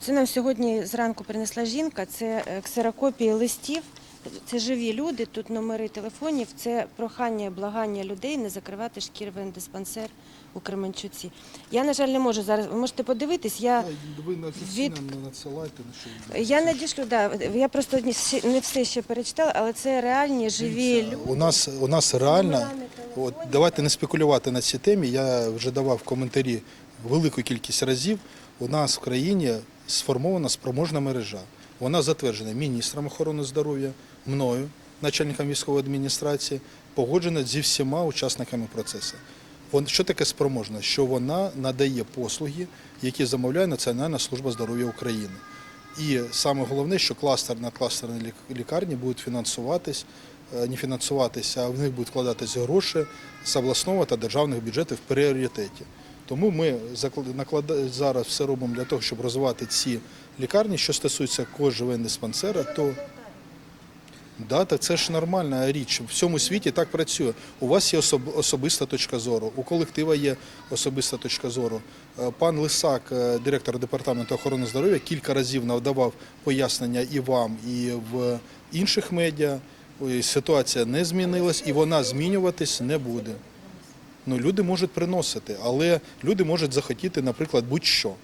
Це нам сьогодні зранку принесла жінка. Це е, ксерокопії листів. Це живі люди, тут номери телефонів. Це прохання, і благання людей не закривати шкірвен диспансер у Кременчуці. Я, на жаль, не можу зараз. Ви можете подивитись. Я, Ви на офіційно від- не надсилайте, на я надішлю, да, я просто не все ще перечитала, але це реальні живі люди. У нас у нас реально, от давайте не спекулювати на цій темі. Я вже давав коментарі велику кількість разів. У нас в країні сформована спроможна мережа. Вона затверджена міністром охорони здоров'я, мною, начальником військової адміністрації, погоджена зі всіма учасниками процесу. Що таке спроможна? Що вона надає послуги, які замовляє Національна служба здоров'я України. І саме головне, що кластер на кластерні лік- лікарні будуть фінансуватись, е, не фінансуватися, а в них будуть вкладатися гроші з обласного та державних бюджетів в пріоритеті. Тому ми зараз все робимо для того, щоб розвивати ці лікарні. Що стосується кожного диспансера, то Да, так це ж нормальна річ. В всьому світі так працює. У вас є особ- особиста точка зору, у колектива є особиста точка зору. Е, Пан Лисак, е, директор департаменту охорони здоров'я, кілька разів надавав пояснення і вам, і в інших медіа. Ситуація не змінилась і вона змінюватись не буде. Ну, люди можуть приносити, але люди можуть захотіти, наприклад, будь-що.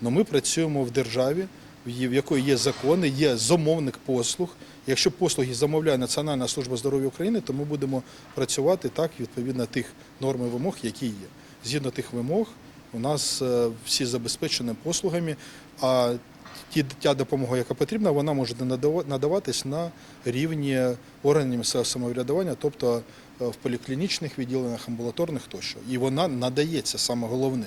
Ну, ми працюємо в державі, в якої є закони, є замовник послуг. Якщо послуги замовляє Національна служба здоров'я України, то ми будемо працювати так відповідно тих норм і вимог, які є. Згідно тих вимог, у нас е, всі забезпечені послугами, а та допомога, яка потрібна, вона може надава- надаватись на рівні органів місцевого самоврядування, тобто е, в поліклінічних відділеннях, амбулаторних тощо. І вона надається саме головне.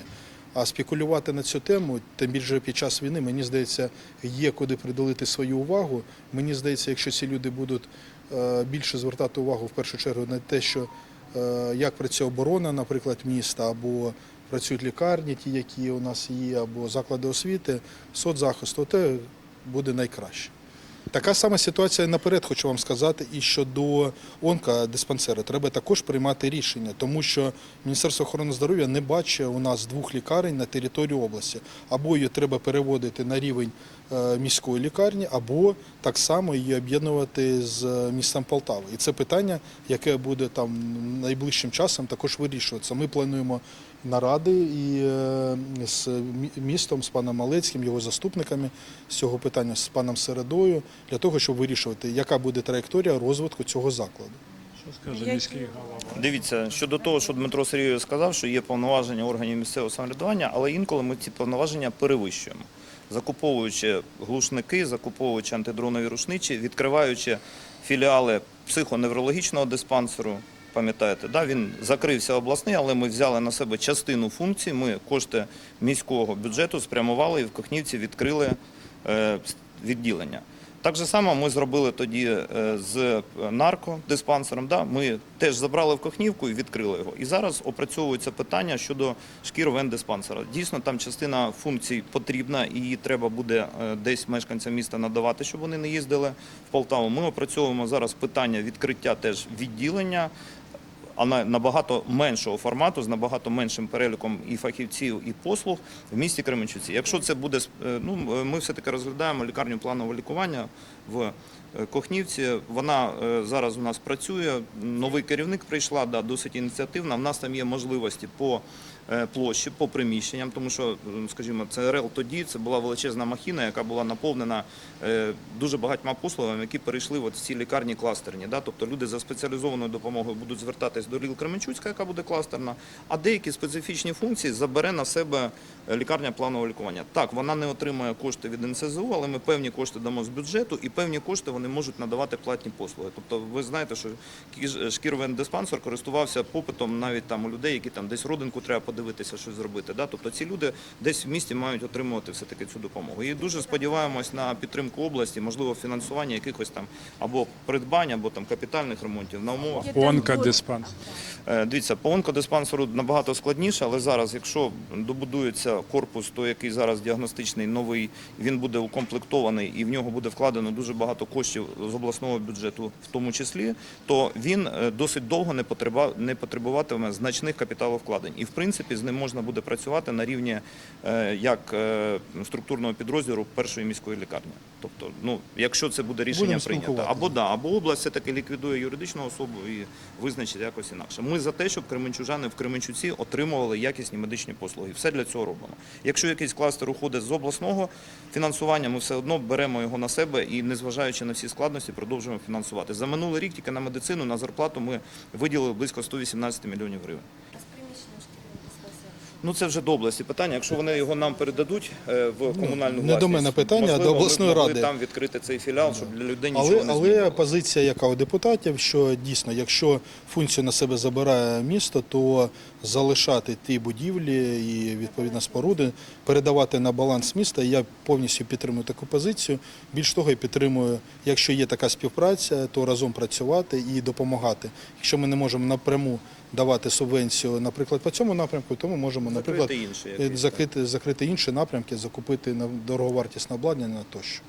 А спекулювати на цю тему, тим більше під час війни, мені здається, є куди приділити свою увагу. Мені здається, якщо ці люди будуть е, більше звертати увагу в першу чергу на те, що е, як працює оборона, наприклад, міста, або працюють лікарні, ті, які у нас є, або заклади освіти, соцзахисту, те буде найкраще. Така сама ситуація наперед, хочу вам сказати, і щодо онкодиспансеру. Треба також приймати рішення, тому що Міністерство охорони здоров'я не бачить у нас двох лікарень на території області. Або її треба переводити на рівень е, міської лікарні, або так само її об'єднувати з е, містом Полтави. І це питання, яке буде там найближчим часом також вирішуватися. Ми плануємо наради і е, з містом, з паном Малецьким, його заступниками з цього питання, з паном Середою, для того, щоб вирішувати, яка буде траєкторія розвитку цього закладу. Що скаже міський голова? Дивіться, щодо того, що Дмитро Сергійович сказав, що є повноваження органів місцевого самоврядування, але інколи ми ці повноваження перевищуємо, закуповуючи глушники, закуповуючи антидронові рушничі, відкриваючи філіали психоневрологічного диспансеру. Пам'ятаєте, да, він закрився обласний, але ми взяли на себе частину функцій. Ми кошти міського бюджету спрямували і в Кохнівці відкрили е, відділення. Так же само ми зробили тоді е, з наркодиспансером. Да? Ми теж забрали в Кохнівку і відкрили його. І зараз опрацьовується питання щодо шкір вен-диспансера. Дійсно, там частина функцій потрібна і її треба буде е, десь мешканцям міста надавати, щоб вони не їздили в Полтаву. Ми опрацьовуємо зараз питання відкриття теж відділення. А на набагато меншого формату, з набагато меншим переліком і фахівців, і послуг в місті Кременчуці. Якщо це буде е, ну ми все таки розглядаємо лікарню планового лікування в е, Кохнівці. Вона е, зараз у нас працює. Новий керівник прийшла, да, досить ініціативна. В нас там є можливості по е, площі, по приміщенням, тому що, скажімо, ЦРЛ тоді це була величезна махіна, яка була наповнена е, дуже багатьма послугами, які перейшли в ці лікарні кластерні. Да? Тобто люди за спеціалізованою допомогою будуть звертатись до Ріл Кременчуцька, яка буде кластерна, а деякі специфічні функції забере на себе е, лікарня планового лікування. Так, вона не отримує кошти від НСЗУ, але ми певні кошти дамо з бюджету, і певні кошти вони можуть надавати платні послуги. Тобто, ви знаєте, що шкірвен диспансер користувався попитом навіть там у людей, які там десь родинку треба подивитися, щось зробити. Да? Тобто ці люди десь в місті мають отримувати все таки цю допомогу. І дуже сподіваємось на підтримку області, можливо, фінансування якихось там або придбань, або там капітальних ремонтів на умовах. Онкодиспансер. Е, Дивіться, по онкодиспансеру набагато складніше, але зараз, якщо добудується корпус, той, який зараз діагностичний, новий, він буде укомплектований і в нього буде вкладено дуже багато коштів з обласного бюджету, в тому числі, то він е, досить довго не потребуватиме значних капіталовкладень. І в принципі з ним можна буде працювати на рівні е, як е, структурного підрозділу першої міської лікарні. Тобто, ну якщо це буде рішення прийнято, або да, або область все таки ліквідує юридичну особу і визначить якось інакше. Ми за те, щоб кременчужани в Кременчуці отримували якісні медичні послуги. Все для цього робимо. Якщо якийсь кластер уходить з обласного фінансування, ми все одно беремо його на себе і, незважаючи на всі складності, продовжуємо фінансувати. За минулий рік тільки на медицину на зарплату ми виділили близько 118 мільйонів гривень. Ну це вже до області питання. Якщо вони його нам передадуть е, в комунальну не до мене питання, а можливо, до ми обласної могли ради. там відкрити цей філіал, щоб для людей нічого Але, не але позиція яка у депутатів, що дійсно, якщо функцію на себе забирає місто, то залишати ті будівлі і відповідно споруди, передавати на баланс міста. Я повністю підтримую таку позицію. Більш того, я підтримую, якщо є така співпраця, то разом працювати і допомагати. Якщо ми не можемо напряму давати субвенцію, наприклад, по цьому напрямку, то ми можемо, наприклад, Закрити інший е, закрити, закрити інші напрямки, закупити дороговартісне обладнання тощо.